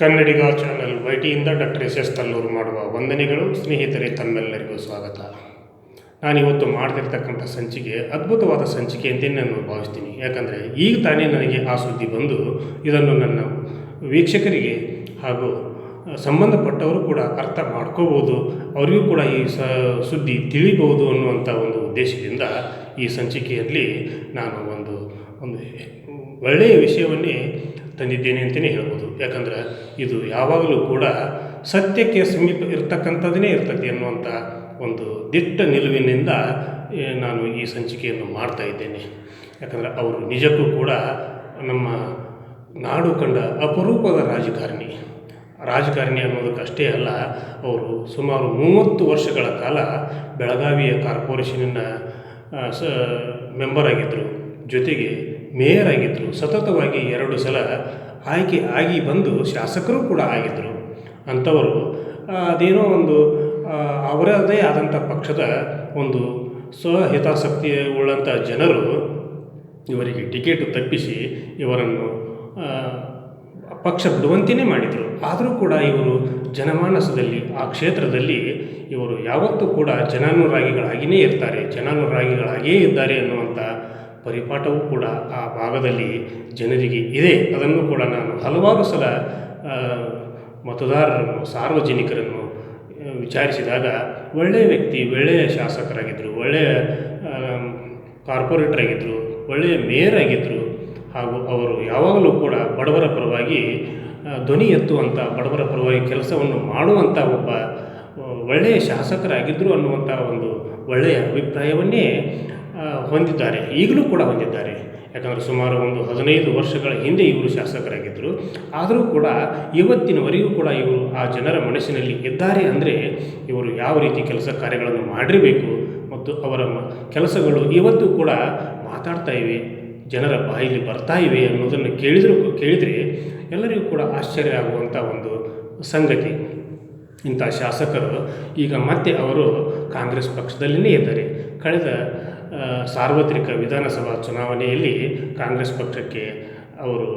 ಕನ್ನಡಿಗ channel ವೈಟಿಯಿಂದ doctor S S Tallur ಮಾಡುವ ವಂದನೆಗಳು, ಸ್ನೇಹಿತರೆ, ತಮ್ಮೆಲ್ಲರಿಗೂ ಸ್ವಾಗತ. ನಾನಿವತ್ತು ಮಾಡ್ತಿರ್ತಕ್ಕಂಥ ಸಂಚಿಕೆ, ಅದ್ಭುತವಾದ ಸಂಚಿಕೆ ಅಂತ ನಾನು ಭಾವಿಸ್ತೀನಿ. ಯಾಕಂದರೆ ಈಗ ತಾನೇ ನನಗೆ ಆ ಸುದ್ದಿ ಬಂದು ಇದನ್ನು ನನ್ನ ವೀಕ್ಷಕರಿಗೆ ಹಾಗೂ ಸಂಬಂಧಪಟ್ಟವರು ಕೂಡ ಅರ್ಥ ಮಾಡ್ಕೋಬೋದು, ಅವರಿಗೂ ಕೂಡ ಈ ಸ, ಸುದ್ದಿ ತಿಳಿಬೋದು ಅನ್ನುವಂಥ ಒಂದು ಉದ್ದೇಶದಿಂದ ಈ ಸಂಚಿಕೆಯಲ್ಲಿ ನಾನು ಒಂದು ಒಂದು ಒಳ್ಳೆಯ ವಿಷಯವನ್ನೇ ತಂದಿದ್ದೇನೆ ಅಂತಲೇ ಹೇಳ್ಬೋದು. ಯಾಕಂದ್ರೆ ಇದು ಯಾವಾಗಲೂ ಕೂಡ ಸತ್ಯಕ್ಕೆ ಸಮೀಪ ಇರ್ತಕ್ಕಂಥದ್ದನ್ನೇ ಇರ್ತದೆ ಅನ್ನುವಂಥ ಒಂದು ದಿಟ್ಟ ನಿಲುವಿನಿಂದ ನಾನು ಈ ಸಂಚಿಕೆಯನ್ನು ಮಾಡ್ತಾ ಇದ್ದೇನೆ. ಯಾಕಂದರೆ ಅವರು ನಿಜಕ್ಕೂ ಕೂಡ ನಮ್ಮ ನಾಡು ಕಂಡ ಅಪರೂಪದ ರಾಜಕಾರಣಿ. ರಾಜಕಾರಣಿ ಅನ್ನೋದಕ್ಕಷ್ಟೇ ಅಲ್ಲ, ಅವರು ಸುಮಾರು ಮೂವತ್ತು ವರ್ಷಗಳ ಕಾಲ ಬೆಳಗಾವಿಯ ಕಾರ್ಪೊರೇಷನಿನ ಸ, ಮೆಂಬರ್ ಆಗಿದ್ದರು. ಜೊತೆಗೆ ಮೇಯರ್ ಆಗಿದ್ದರು ಸತತವಾಗಿ ಎರಡು ಸಲ ಆಯ್ಕೆ ಆಗಿ ಬಂದು ಶಾಸಕರು ಕೂಡ ಆಗಿದ್ದರು. ಅಂಥವರು ಅದೇನೋ ಒಂದು ಅವರದೇ ಆದಂಥ ಪಕ್ಷದ ಒಂದು ಸ್ವಹಿತಾಸಕ್ತಿ ಉಳ್ಳಂಥ ಜನರು ಇವರಿಗೆ ಟಿಕೆಟ್ ತಪ್ಪಿಸಿ ಇವರನ್ನು ಪಕ್ಷ ಬಿಡುವಂತೆಯೇ ಮಾಡಿದರು. ಆದರೂ ಕೂಡ ಇವರು ಜನಮಾನಸದಲ್ಲಿ, ಆ ಕ್ಷೇತ್ರದಲ್ಲಿ ಇವರು ಯಾವತ್ತೂ ಕೂಡ ಜನಾನುರಾಗಿಗಳಾಗಿಯೇ ಇರ್ತಾರೆ. ಜನಾನುರಾಗಿಗಳಾಗಿಯೇ ಇದ್ದಾರೆ ಅನ್ನುವಂಥ ಪರಿಪಾಠವೂ ಕೂಡ ಆ ಭಾಗದಲ್ಲಿ ಜನರಿಗೆ ಇದೆ. ಅದನ್ನು ಕೂಡ ನಾನು ಹಲವಾರು ಸಲ ಮತದಾರರನ್ನು, ಸಾರ್ವಜನಿಕರನ್ನು ವಿಚಾರಿಸಿದಾಗ ಒಳ್ಳೆಯ ವ್ಯಕ್ತಿ ಒಳ್ಳೆಯ ಶಾಸಕರಾಗಿದ್ದರು ಒಳ್ಳೆಯ ಕಾರ್ಪೊರೇಟರ್ ಆಗಿದ್ದರು ಒಳ್ಳೆಯ ಮೇಯರ್ ಆಗಿದ್ದರು ಹಾಗೂ ಅವರು ಯಾವಾಗಲೂ ಕೂಡ ಬಡವರ ಪರವಾಗಿ ಧ್ವನಿ ಎತ್ತುವಂಥ ಬಡವರ ಪರವಾಗಿ ಕೆಲಸವನ್ನು ಮಾಡುವಂಥ ಒಬ್ಬ ಒಳ್ಳೆಯ ಶಾಸಕರಾಗಿದ್ದರು ಅನ್ನುವಂಥ ಒಂದು ಒಳ್ಳೆಯ ಅಭಿಪ್ರಾಯವನ್ನೇ ಹೊಂದಿದ್ದಾರೆ. ಈಗಲೂ ಕೂಡ ಹೊಂದಿದ್ದಾರೆ. ಯಾಕಂದರೆ ಸುಮಾರು ಒಂದು ಹದಿನೈದು ವರ್ಷಗಳ ಹಿಂದೆ ಇವರು ಶಾಸಕರಾಗಿದ್ದರು. ಆದರೂ ಕೂಡ ಇವತ್ತಿನವರೆಗೂ ಕೂಡ ಇವರು ಆ ಜನರ ಮನಸ್ಸಿನಲ್ಲಿ ಇದ್ದಾರೆ ಅಂದರೆ ಇವರು ಯಾವ ರೀತಿ ಕೆಲಸ ಕಾರ್ಯಗಳನ್ನು ಮಾಡಿರಬೇಕು ಮತ್ತು ಅವರ ಕೆಲಸಗಳು ಇವತ್ತು ಕೂಡ ಮಾತಾಡ್ತಾ ಇವೆ, ಜನರ ಬಾಯಲ್ಲಿ ಬರ್ತಾ ಇವೆ ಅನ್ನೋದನ್ನು ಕೇಳಿದರೂ, ಕೇಳಿದರೆ ಎಲ್ಲರಿಗೂ ಕೂಡ ಆಶ್ಚರ್ಯ ಆಗುವಂಥ ಒಂದು ಸಂಗತಿ. ಇಂಥ ಶಾಸಕರು ಈಗ ಮತ್ತೆ ಅವರು ಕಾಂಗ್ರೆಸ್ ಪಕ್ಷದಲ್ಲಿನೇ ಇದ್ದಾರೆ. ಕಳೆದ ಸಾರ್ವತ್ರಿಕ ವಿಧಾನಸಭಾ ಚುನಾವಣೆಯಲ್ಲಿ ಕಾಂಗ್ರೆಸ್ ಪಕ್ಷಕ್ಕೆ ಅವರು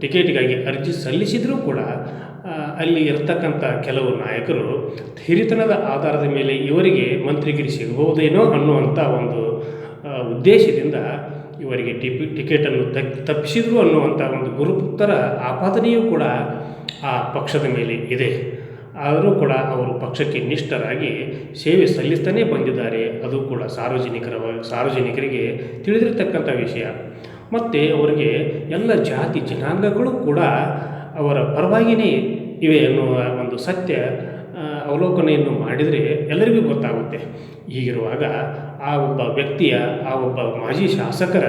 ಟಿಕೆಟಿಗಾಗಿ ಅರ್ಜಿ ಸಲ್ಲಿಸಿದರೂ ಕೂಡ ಅಲ್ಲಿ ಇರ್ತಕ್ಕಂಥ ಕೆಲವು ನಾಯಕರು ಹಿರಿತನದ ಆಧಾರದ ಮೇಲೆ ಇವರಿಗೆ ಮಂತ್ರಿಗಿರಿ ಸಿಗಬಹುದೇನೋ ಅನ್ನುವಂಥ ಒಂದು ಉದ್ದೇಶದಿಂದ ಇವರಿಗೆ ಟಿಪಿ, ಟಿಕೆಟನ್ನು ತಪ್ಪಿಸಿದ್ರು ಅನ್ನುವಂಥ ಒಂದು ಗುರುತರ ಆಪಾದನೆಯೂ ಕೂಡ ಆ ಪಕ್ಷದ ಮೇಲೆ ಇದೆ. ಆದರೂ ಕೂಡ ಅವರು ಪಕ್ಷಕ್ಕೆ ನಿಷ್ಠರಾಗಿ ಸೇವೆ ಸಲ್ಲಿಸ್ತಾನೇ ಬಂದಿದ್ದಾರೆ. ಅದು ಕೂಡ ಸಾರ್ವಜನಿಕರ ಸಾರ್ವಜನಿಕರಿಗೆ ತಿಳಿದಿರತಕ್ಕಂಥ ವಿಷಯ. ಮತ್ತು ಅವರಿಗೆ ಎಲ್ಲ ಜಾತಿ ಜನಾಂಗಗಳು ಕೂಡ ಅವರ ಪರವಾಗಿಯೇ ಇವೆ ಎನ್ನುವ ಒಂದು ಸತ್ಯ ಅವಲೋಕನೆಯನ್ನು ಮಾಡಿದರೆ ಎಲ್ಲರಿಗೂ ಗೊತ್ತಾಗುತ್ತೆ. ಹೀಗಿರುವಾಗ ಆ ಒಬ್ಬ ವ್ಯಕ್ತಿಯ, ಆ ಒಬ್ಬ ಮಾಜಿ ಶಾಸಕರ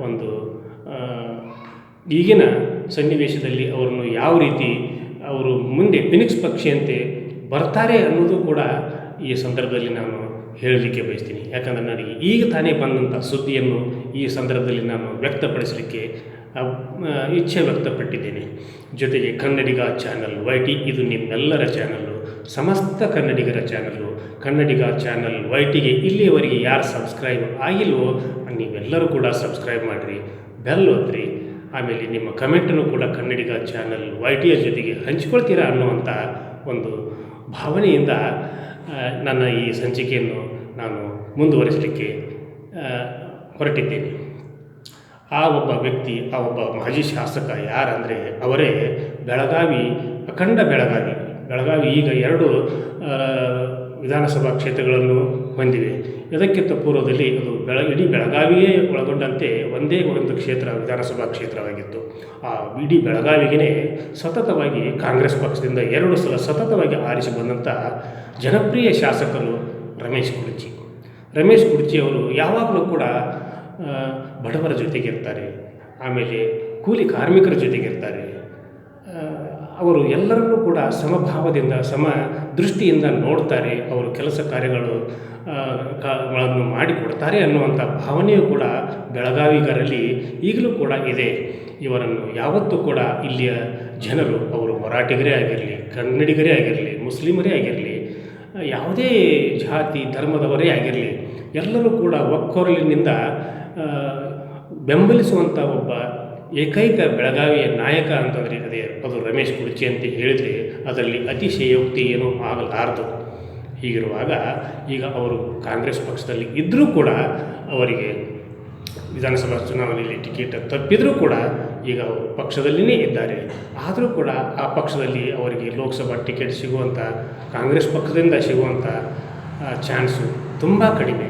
ಒಂದು ಈಗಿನ ಸನ್ನಿವೇಶದಲ್ಲಿ ಅವರನ್ನು ಯಾವ ರೀತಿ ಅವರು ಮುಂದೆ ಫಿನಿಕ್ಸ್ ಪಕ್ಷಿಯಂತೆ ಬರ್ತಾರೆ ಅನ್ನೋದು ಕೂಡ ಈ ಸಂದರ್ಭದಲ್ಲಿ ನಾನು ಹೇಳಲಿಕ್ಕೆ ಬಯಸ್ತೀನಿ. ಯಾಕಂದರೆ ನನಗೆ ಈಗ ತಾನೇ ಬಂದಂಥ ಸುದ್ದಿಯನ್ನು ಈ ಸಂದರ್ಭದಲ್ಲಿ ನಾನು ವ್ಯಕ್ತಪಡಿಸಲಿಕ್ಕೆ ಇಚ್ಛೆ ವ್ಯಕ್ತಪಟ್ಟಿದ್ದೇನೆ. ಜೊತೆಗೆ ಕನ್ನಡಿಗ ಚಾನಲ್ ವೈ ಟಿ ಇದು ನಿಮ್ಮೆಲ್ಲರ ಚಾನಲ್ಲು ಸಮಸ್ತ ಕನ್ನಡಿಗರ ಚಾನಲ್ಲು ಕನ್ನಡಿಗ ಚಾನಲ್ ವೈ ಟಿಗೆ ಇಲ್ಲಿಯವರೆಗೆ ಯಾರು ಸಬ್ಸ್ಕ್ರೈಬ್ ಆಗಿಲ್ವೋ, ನೀವೆಲ್ಲರೂ ಕೂಡ ಸಬ್ಸ್ಕ್ರೈಬ್ ಮಾಡಿರಿ. ಬೆಲ್ ಒತ್ತಿರಿ ಆಮೇಲೆ ನಿಮ್ಮ ಕಮೆಂಟನ್ನು ಕೂಡ ಕನ್ನಡಿಗ ಚಾನಲ್ ವೈ ಟಿಯ ಜೊತೆಗೆ ಹಂಚಿಕೊಳ್ತೀರಾ ಅನ್ನುವಂಥ ಒಂದು ಭಾವನೆಯಿಂದ ನನ್ನ ಈ ಸಂಚಿಕೆಯನ್ನು ನಾನು ಮುಂದುವರಿಸಲಿಕ್ಕೆ ಹೊರಟಿದ್ದೇನೆ. ಆ ಒಬ್ಬ ವ್ಯಕ್ತಿ, ಆ ಒಬ್ಬ ಮಾಜಿ ಶಾಸಕ ಯಾರಂದರೆ ಅವರೇ ಬೆಳಗಾವಿ, ಅಖಂಡ ಬೆಳಗಾವಿ. ಬೆಳಗಾವಿ ಈಗ ಎರಡು ವಿಧಾನಸಭಾ ಕ್ಷೇತ್ರಗಳನ್ನು ಹೊಂದಿವೆ. ಇದಕ್ಕಿಂತ ಪೂರ್ವದಲ್ಲಿ ಅದು ಬೆಳ, ಇಡೀ ಬೆಳಗಾವಿಯೇ ಒಳಗೊಂಡಂತೆ ಒಂದೇ ಒಂದು ಕ್ಷೇತ್ರ ವಿಧಾನಸಭಾ ಕ್ಷೇತ್ರವಾಗಿತ್ತು. ಆ ಇಡೀ ಬೆಳಗಾವಿಗೆ ಸತತವಾಗಿ ಕಾಂಗ್ರೆಸ್ ಪಕ್ಷದಿಂದ ಎರಡು ಸಲ ಸತತವಾಗಿ ಆರಿಸಿ ಬಂದಂಥ ಜನಪ್ರಿಯ ಶಾಸಕರು ರಮೇಶ್ ಕುರ್ಚಿ ರಮೇಶ್ ಕುರ್ಚಿ ಅವರು ಯಾವಾಗಲೂ ಕೂಡ ಬಡವರ ಜೊತೆಗಿರ್ತಾರೆ. ಆಮೇಲೆ ಕೂಲಿ ಕಾರ್ಮಿಕರ ಜೊತೆಗಿರ್ತಾರೆ. ಅವರು ಎಲ್ಲರನ್ನೂ ಕೂಡ ಸಮಭಾವದಿಂದ, ಸಮ ದೃಷ್ಟಿಯಿಂದ ನೋಡ್ತಾರೆ ಅವರು ಕೆಲಸ ಕಾರ್ಯಗಳು ಗಳನ್ನು ಮಾಡಿಕೊಡ್ತಾರೆ ಅನ್ನುವಂಥ ಭಾವನೆಯೂ ಕೂಡ ಬೆಳಗಾವಿಗರಲ್ಲಿ ಈಗಲೂ ಕೂಡ ಇದೆ. ಇವರನ್ನು ಯಾವತ್ತೂ ಕೂಡ ಇಲ್ಲಿಯ ಜನರು ಅವರು ಮರಾಠಿಗರೇ ಆಗಿರಲಿ, ಕನ್ನಡಿಗರೇ ಆಗಿರಲಿ, ಮುಸ್ಲಿಮರೇ ಆಗಿರಲಿ, ಯಾವುದೇ ಜಾತಿ, ಧರ್ಮದವರೇ ಆಗಿರಲಿ, ಎಲ್ಲರೂ ಕೂಡ ಒಕ್ಕೊರಲಿನಿಂದ ಬೆಂಬಲಿಸುವಂಥ ಒಬ್ಬ ಏಕೈಕ ಬೆಳಗಾವಿಯ ನಾಯಕ ಅಂತಂದರೆ ಅದೇ ಅದು ರಮೇಶ್ ಕುರ್ಚಿ ಅಂತ ಹೇಳಿದರೆ ಅದರಲ್ಲಿ ಅತಿಶಯೋಕ್ತಿ ಏನೂ ಆಗಲಾರದು. ಹೀಗಿರುವಾಗ ಈಗ ಅವರು ಕಾಂಗ್ರೆಸ್ ಪಕ್ಷದಲ್ಲಿ ಇದ್ದರೂ ಕೂಡ ಅವರಿಗೆ ವಿಧಾನಸಭಾ ಚುನಾವಣೆಯಲ್ಲಿ ಟಿಕೆಟ್ ತಪ್ಪಿದರೂ ಕೂಡ ಈಗ ಅವರು ಪಕ್ಷದಲ್ಲಿನೇ ಇದ್ದಾರೆ. ಆದರೂ ಕೂಡ ಆ ಪಕ್ಷದಲ್ಲಿ ಅವರಿಗೆ ಲೋಕಸಭಾ ಟಿಕೆಟ್ ಸಿಗುವಂಥ ಕಾಂಗ್ರೆಸ್ ಪಕ್ಷದಿಂದ ಸಿಗುವಂಥ ಚಾನ್ಸು ತುಂಬ ಕಡಿಮೆ.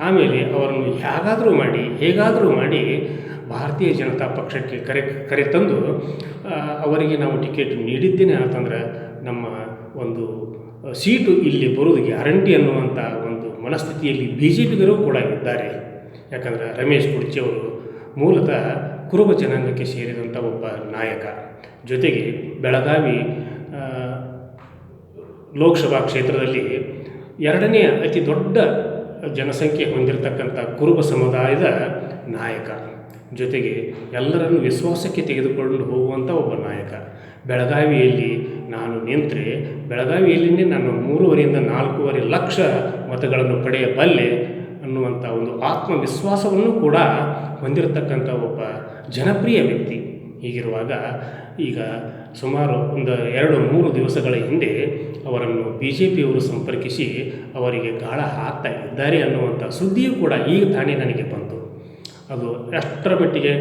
ಆಮೇಲೆ ಅವರನ್ನು ಹೇಗಾದರೂ ಮಾಡಿ ಹೇಗಾದರೂ ಮಾಡಿ ಭಾರತೀಯ ಜನತಾ ಪಕ್ಷಕ್ಕೆ ಕರೆ ಕರೆ ತಂದು ಅವರಿಗೆ ನಾವು ಟಿಕೆಟ್ ನೀಡಿದ್ದೇನೆ ಅಂತಂದ್ರೆ ನಮ್ಮ ಒಂದು ಸೀಟು ಇಲ್ಲಿ ಬರೋದು ಗ್ಯಾರಂಟಿ ಅನ್ನುವಂಥ ಒಂದು ಮನಸ್ಥಿತಿಯಲ್ಲಿ ಬಿ ಜೆ ಪಿಗರು ಕೂಡ ಇದ್ದಾರೆ. ಯಾಕಂದರೆ ರಮೇಶ್ ಕುರ್ಚಿ ಅವರು ಮೂಲತಃ ಕುರುಬ ಜನಾಂಗಕ್ಕೆ ಸೇರಿದಂಥ ಒಬ್ಬ ನಾಯಕ. ಜೊತೆಗೆ ಬೆಳಗಾವಿ ಲೋಕಸಭಾ ಕ್ಷೇತ್ರದಲ್ಲಿ ಎರಡನೇ ಅತಿ ದೊಡ್ಡ ಜನಸಂಖ್ಯೆ ಹೊಂದಿರತಕ್ಕಂಥ ಕುರುಬ ಸಮುದಾಯದ ನಾಯಕ. ಜೊತೆಗೆ ಎಲ್ಲರನ್ನು ವಿಶ್ವಾಸಕ್ಕೆ ತೆಗೆದುಕೊಂಡು ಹೋಗುವಂಥ ಒಬ್ಬ ನಾಯಕ. ಬೆಳಗಾವಿಯಲ್ಲಿ ನಾನು ನಿಂತರೆ ಬೆಳಗಾವಿಯಲ್ಲಿನೇ ನಾನು ಮೂರುವರೆಯಿಂದ ನಾಲ್ಕೂವರೆ ಲಕ್ಷ ಮತಗಳನ್ನು ಪಡೆಯಬಲ್ಲೆ ಅನ್ನುವಂಥ ಒಂದು ಆತ್ಮವಿಶ್ವಾಸವನ್ನು ಕೂಡ ಹೊಂದಿರತಕ್ಕಂಥ ಒಬ್ಬ ಜನಪ್ರಿಯ ವ್ಯಕ್ತಿ. ಹೀಗಿರುವಾಗ ಈಗ ಸುಮಾರು ಒಂದು ಎರಡು ಮೂರು ದಿವಸಗಳ ಹಿಂದೆ ಅವರನ್ನು ಬಿ ಜೆ ಪಿಯವರು ಸಂಪರ್ಕಿಸಿ ಅವರಿಗೆ ಗಾಳ ಹಾಕ್ತಾ ಇದ್ದಾರೆ ಅನ್ನುವಂಥ ಸುದ್ದಿಯೂ ಕೂಡ ಈಗ ತಾನೇ ನನಗೆ ಬಂತು. ಅದು ಅಷ್ಟರ ಮಟ್ಟಿಗೆ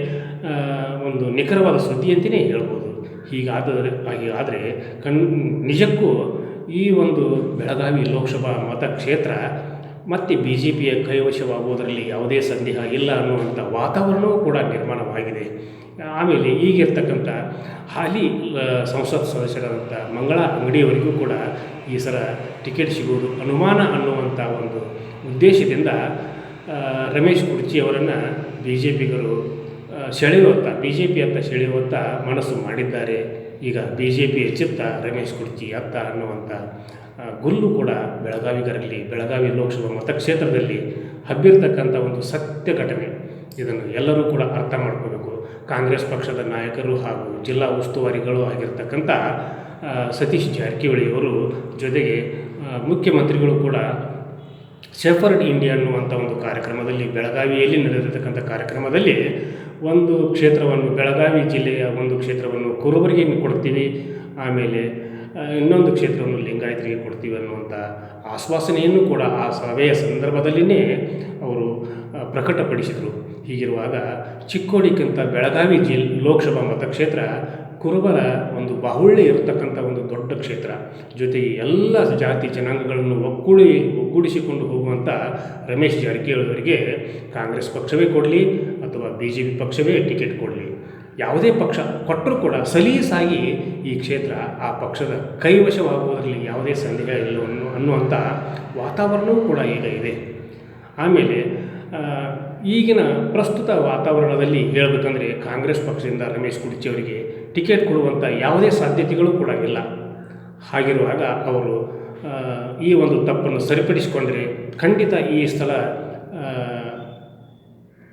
ಒಂದು ನಿಖರವಾದ ಸುದ್ದಿ ಅಂತಲೇ ಹೇಳ್ಬೋದು. ಹೀಗಾದರೆ ಹೀಗಾದರೆ ಕಣ್, ನಿಜಕ್ಕೂ ಈ ಒಂದು ಬೆಳಗಾವಿ ಲೋಕಸಭಾ ಮತಕ್ಷೇತ್ರ ಮತ್ತೆ ಬಿ ಜೆ ಪಿಯ ಕೈವಶವಾಗುವುದರಲ್ಲಿ ಯಾವುದೇ ಸಂದೇಹ ಇಲ್ಲ ಅನ್ನುವಂಥ ವಾತಾವರಣವೂ ಕೂಡ ನಿರ್ಮಾಣವಾಗಿದೆ. ಆಮೇಲೆ ಈಗಿರ್ತಕ್ಕಂಥ ಹಾಲಿ ಸಂಸತ್ ಸದಸ್ಯರಾದಂಥ ಮಂಗಳ ಅಂಗಡಿಯವರಿಗೂ ಕೂಡ ಈ ಸಲ ಟಿಕೆಟ್ ಸಿಗುವುದು ಅನುಮಾನ ಅನ್ನುವಂಥ ಒಂದು ಉದ್ದೇಶದಿಂದ ರಮೇಶ್ ಕುರ್ಚಿ ಅವರನ್ನು ಬಿ ಜೆ ಪಿಗರು ಸೆಳೆಯುವತ್ತ ಬಿ ಜೆ ಪಿ ಅಂತ ಸೆಳೆಯುವತ್ತ ಮನಸ್ಸು ಮಾಡಿದ್ದಾರೆ. ಈಗ ಬಿ ಜೆ ಪಿ ಚಿತ್ತ ರಮೇಶ್ ಕುರ್ಚಿ ಅತ್ತ ಅನ್ನುವಂಥ ಗುಲ್ಲು ಕೂಡ ಬೆಳಗಾವಿಗರಲ್ಲಿ, ಬೆಳಗಾವಿ ಲೋಕಸಭಾ ಮತಕ್ಷೇತ್ರದಲ್ಲಿ ಹಬ್ಬಿರ್ತಕ್ಕಂಥ ಒಂದು ಸತ್ಯ ಘಟನೆ. ಇದನ್ನು ಎಲ್ಲರೂ ಕೂಡ ಅರ್ಥ ಮಾಡ್ಕೋಬೇಕು. ಕಾಂಗ್ರೆಸ್ ಪಕ್ಷದ ನಾಯಕರು ಹಾಗೂ ಜಿಲ್ಲಾ ಉಸ್ತುವಾರಿಗಳು ಆಗಿರ್ತಕ್ಕಂಥ ಸತೀಶ್ ಜಾರಕಿಹೊಳಿಯವರು ಜೊತೆಗೆ ಮುಖ್ಯಮಂತ್ರಿಗಳು ಕೂಡ ಶೆಫರ್ಡ್ ಇಂಡಿಯಾ ಅನ್ನುವಂಥ ಒಂದು ಕಾರ್ಯಕ್ರಮದಲ್ಲಿ, ಬೆಳಗಾವಿಯಲ್ಲಿ ನಡೆದಿರತಕ್ಕಂಥ ಕಾರ್ಯಕ್ರಮದಲ್ಲಿ ಒಂದು ಕ್ಷೇತ್ರವನ್ನು, ಬೆಳಗಾವಿ ಜಿಲ್ಲೆಯ ಒಂದು ಕ್ಷೇತ್ರವನ್ನು ಕುರುಬರಿಗೆ ಕೊಡ್ತೀವಿ, ಆಮೇಲೆ ಇನ್ನೊಂದು ಕ್ಷೇತ್ರವನ್ನು ಲಿಂಗಾಯತರಿಗೆ ಕೊಡ್ತೀವಿ ಅನ್ನುವಂಥ ಆಶ್ವಾಸನೆಯನ್ನು ಕೂಡ ಆ ಸಭೆಯ ಸಂದರ್ಭದಲ್ಲಿಯೇ ಅವರು ಪ್ರಕಟಪಡಿಸಿದರು. ಹೀಗಿರುವಾಗ ಚಿಕ್ಕೋಡಿಕ್ಕಿಂತ ಬೆಳಗಾವಿ ಜಿಲ್ ಲೋಕಸಭಾ ಮತಕ್ಷೇತ್ರ ಕುರುಬರ ಒಂದು ಬಾಹುಳ್ಯ ಇರತಕ್ಕಂಥ ಒಂದು ದೊಡ್ಡ ಕ್ಷೇತ್ರ. ಜೊತೆಗೆ ಎಲ್ಲ ಜಾತಿ ಜನಾಂಗಗಳನ್ನು ಒಕ್ಕೂಡಿ ಒಗ್ಗೂಡಿಸಿಕೊಂಡು ಹೋಗುವಂಥ ರಮೇಶ್ ಜಾರಕಿಹೊಳಿ ಕಾಂಗ್ರೆಸ್ ಪಕ್ಷವೇ ಕೊಡಲಿ ಅಥವಾ ಬಿ ಜೆ ಪಿ ಪಕ್ಷವೇ ಟಿಕೆಟ್ ಕೊಡಲಿ. ಯಾವುದೇ ಪಕ್ಷ ಕೊಟ್ಟರೂ ಕೂಡ ಸಲೀಸಾಗಿ ಈ ಕ್ಷೇತ್ರ ಆ ಪಕ್ಷದ ಕೈವಶವಾಗುವುದರಲ್ಲಿ ಯಾವುದೇ ಸಂದೇಹ ಇಲ್ಲ ಅನ್ನುವಂಥ ವಾತಾವರಣವೂ ಕೂಡ ಈಗ ಇದೆ. ಆಮೇಲೆ ಈಗಿನ ಪ್ರಸ್ತುತ ವಾತಾವರಣದಲ್ಲಿ ಹೇಳಬೇಕಂದ್ರೆ ಕಾಂಗ್ರೆಸ್ ಪಕ್ಷದಿಂದ ರಮೇಶ್ ಕುಡಿಚಿ ಅವರಿಗೆ ಟಿಕೆಟ್ ಕೊಡುವಂಥ ಯಾವುದೇ ಸಾಧ್ಯತೆಗಳು ಕೂಡ ಇಲ್ಲ. ಹಾಗಿರುವಾಗ ಅವರು ಈ ಒಂದು ತಪ್ಪನ್ನು ಸರಿಪಡಿಸಿಕೊಂಡ್ರೆ ಖಂಡಿತ ಈ ಸ್ಥಳ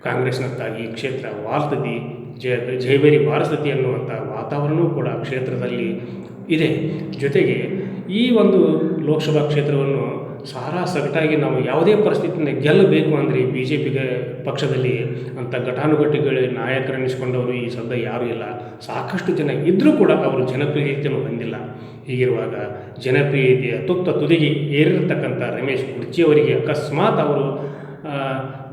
ಕಾಂಗ್ರೆಸ್ನಂಥ ಈ ಕ್ಷೇತ್ರ ವಾರ್ತತಿ ಜಯ ಜಯಬೇರಿ ಬಾರಿಸ್ತತಿ ಅನ್ನುವಂಥ ವಾತಾವರಣವೂ ಕೂಡ ಕ್ಷೇತ್ರದಲ್ಲಿ ಇದೆ. ಜೊತೆಗೆ ಈ ಒಂದು ಲೋಕಸಭಾ ಕ್ಷೇತ್ರವನ್ನು ಸಾರಾ ಸಗಟಾಗಿ ನಾವು ಯಾವುದೇ ಪರಿಸ್ಥಿತಿಯಿಂದ ಗೆಲ್ಲಬೇಕು ಅಂದರೆ ಬಿ ಜೆ ಪಿಗೆ ಪಕ್ಷದಲ್ಲಿ ಅಂಥ ಘಟಾನುಘಟಿಗಳ ನಾಯಕರೆನಿಸಿಕೊಂಡವರು ಈ ಸದ್ದ ಯಾರೂ ಇಲ್ಲ. ಸಾಕಷ್ಟು ಜನ ಇದ್ದರೂ ಕೂಡ ಅವರು ಜನಪ್ರಿಯತೆಯನ್ನು ಹೊಂದಿಲ್ಲ. ಹೀಗಿರುವಾಗ ಜನಪ್ರಿಯತೆಯ ತುತ್ತ ತುದಿಗೆ ಏರಿರತಕ್ಕಂಥ ರಮೇಶ್ ಕುರ್ಜಿಯವರಿಗೆ ಅಕಸ್ಮಾತ್ ಅವರು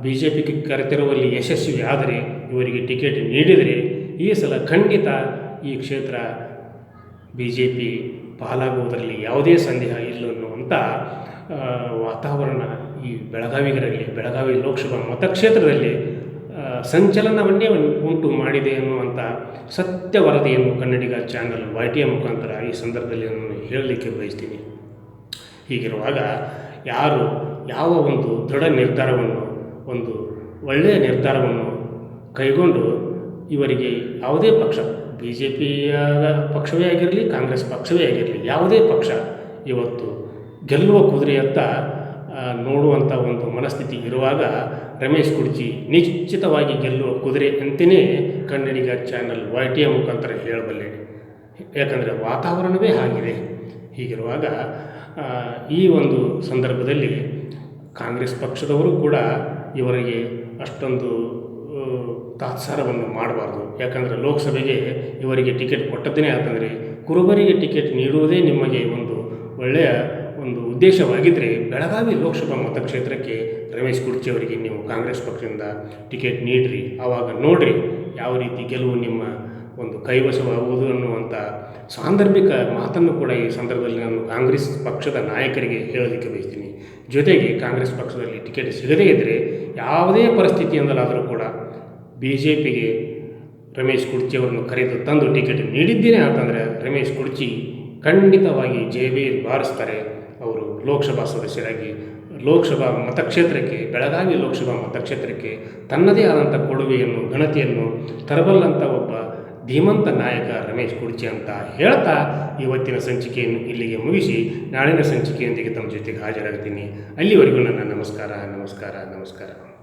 ಬಿ ಜೆ ಪಿಗೆ ಕರೆತಿರುವಲ್ಲಿ ಯಶಸ್ವಿ ಆದರೆ, ಇವರಿಗೆ ಟಿಕೆಟ್ ನೀಡಿದರೆ ಈ ಸಲ ಖಂಡಿತ ಈ ಕ್ಷೇತ್ರ ಬಿ ಜೆ ಪಿ ಪಾಲಾಗುವುದರಲ್ಲಿ ಯಾವುದೇ ಸಂದೇಹ ಇಲ್ಲ ಅನ್ನುವಂಥ ವಾತಾವರಣ ಈ ಬೆಳಗಾವಿಗರಲ್ಲಿ ಬೆಳಗಾವಿ ಲೋಕಸಭಾ ಮತಕ್ಷೇತ್ರದಲ್ಲಿ ಸಂಚಲನವನ್ನೇ ಉಂಟು ಮಾಡಿದೆ ಎನ್ನುವಂಥ ಸತ್ಯ ವರದಿಯನ್ನು Kannadiga channel Y T A ಮುಖಾಂತರ ಈ ಸಂದರ್ಭದಲ್ಲಿ ನಾನು ಹೇಳಲಿಕ್ಕೆ ಬಯಸ್ತೀನಿ. ಹೀಗಿರುವಾಗ ಯಾರು ಯಾವ ಒಂದು ದೃಢ ನಿರ್ಧಾರವನ್ನು, ಒಂದು ಒಳ್ಳೆಯ ನಿರ್ಧಾರವನ್ನು ಕೈಗೊಂಡು ಇವರಿಗೆ ಯಾವುದೇ ಪಕ್ಷ ಬಿ ಜೆ ಪಿಯ ಪಕ್ಷವೇ ಆಗಿರಲಿ, ಕಾಂಗ್ರೆಸ್ ಪಕ್ಷವೇ ಆಗಿರಲಿ, ಯಾವುದೇ ಪಕ್ಷ ಇವತ್ತು ಗೆಲ್ಲುವ ಅಂತ ನೋಡುವಂಥ ಒಂದು ಮನಸ್ಥಿತಿ ಇರುವಾಗ ರಮೇಶ್ ಕುರ್ಜಿ ನಿಶ್ಚಿತವಾಗಿ ಗೆಲ್ಲುವ ಕುದುರೆ ಅಂತಲೇ Kannadiga channel Y T A ಮುಖಾಂತರ ಹೇಳಬಲ್ಲೆ. ಯಾಕಂದರೆ ವಾತಾವರಣವೇ ಆಗಿದೆ ಹೀಗಿರುವಾಗ ಈ ಒಂದು ಸಂದರ್ಭದಲ್ಲಿ ಕಾಂಗ್ರೆಸ್ ಪಕ್ಷದವರು ಕೂಡ ಇವರಿಗೆ ಅಷ್ಟೊಂದು ತಾತ್ಸಾರವನ್ನು ಮಾಡಬಾರ್ದು. ಯಾಕಂದರೆ ಲೋಕಸಭೆಗೆ ಇವರಿಗೆ ಟಿಕೆಟ್ ಕೊಟ್ಟದ್ದೇ ಆತಂದರೆ ಕುರುಬರಿಗೆ ಟಿಕೆಟ್ ನೀಡುವುದೇ ನಿಮಗೆ ಒಂದು ಒಳ್ಳೆಯ ಒಂದು ಉದ್ದೇಶವಾಗಿದ್ದರೆ ಬೆಳಗಾವಿ ಲೋಕಸಭಾ ಮತಕ್ಷೇತ್ರಕ್ಕೆ ರಮೇಶ್ ಕುರ್ಚಿ ಅವರಿಗೆ ನೀವು ಕಾಂಗ್ರೆಸ್ ಪಕ್ಷದಿಂದ ಟಿಕೆಟ್ ನೀಡ್ರಿ. ಆವಾಗ ನೋಡ್ರಿ ಯಾವ ರೀತಿ ಗೆಲುವು ನಿಮ್ಮ ಒಂದು ಕೈವಶವಾಗುವುದು ಅನ್ನುವಂಥ ಸಾಂದರ್ಭಿಕ ಮಾತನ್ನು ಕೂಡ ಈ ಸಂದರ್ಭದಲ್ಲಿ ನಾನು ಕಾಂಗ್ರೆಸ್ ಪಕ್ಷದ ನಾಯಕರಿಗೆ ಹೇಳಲಿಕ್ಕೆ ಬಯಸ್ತೀನಿ. ಜೊತೆಗೆ ಕಾಂಗ್ರೆಸ್ ಪಕ್ಷದಲ್ಲಿ ಟಿಕೆಟ್ ಸಿಗದೇ ಇದ್ದರೆ ಯಾವುದೇ ಪರಿಸ್ಥಿತಿಯಿಂದಲಾದರೂ ಕೂಡ ಬಿ ಜೆ ಪಿಗೆ ರಮೇಶ್ ಕುರ್ಚಿ ಅವರನ್ನು ಕರೆದು ತಂದು ಟಿಕೆಟ್ ನೀಡಿದ್ದೇನೆ ಅಂತಂದರೆ ರಮೇಶ್ ಕುರ್ಚಿ ಖಂಡಿತವಾಗಿ ಜೆ ಬಿ ಬಾರಿಸ್ತಾರೆ. ಲೋಕಸಭಾ ಸದಸ್ಯರಾಗಿ, ಲೋಕಸಭಾ ಮತಕ್ಷೇತ್ರಕ್ಕೆ, ಬೆಳಗಾವಿ ಲೋಕಸಭಾ ಮತಕ್ಷೇತ್ರಕ್ಕೆ ತನ್ನದೇ ಆದಂಥ ಕೊಡುಗೆಯನ್ನು, ಘನತೆಯನ್ನು ತರಬಲ್ಲಂಥ ಒಬ್ಬ ಧೀಮಂತ ನಾಯಕ ರಮೇಶ್ ಕುರ್ಚಿ ಅಂತ ಹೇಳ್ತಾ ಇವತ್ತಿನ ಸಂಚಿಕೆಯನ್ನು ಇಲ್ಲಿಗೆ ಮುಗಿಸಿ, ನಾಳಿನ ಸಂಚಿಕೆಯೊಂದಿಗೆ ತಮ್ಮ ಜೊತೆಗೆ ಹಾಜರಾಗ್ತೀನಿ. ಅಲ್ಲಿವರೆಗೂ ನನ್ನ ನಮಸ್ಕಾರ ನಮಸ್ಕಾರ ನಮಸ್ಕಾರ.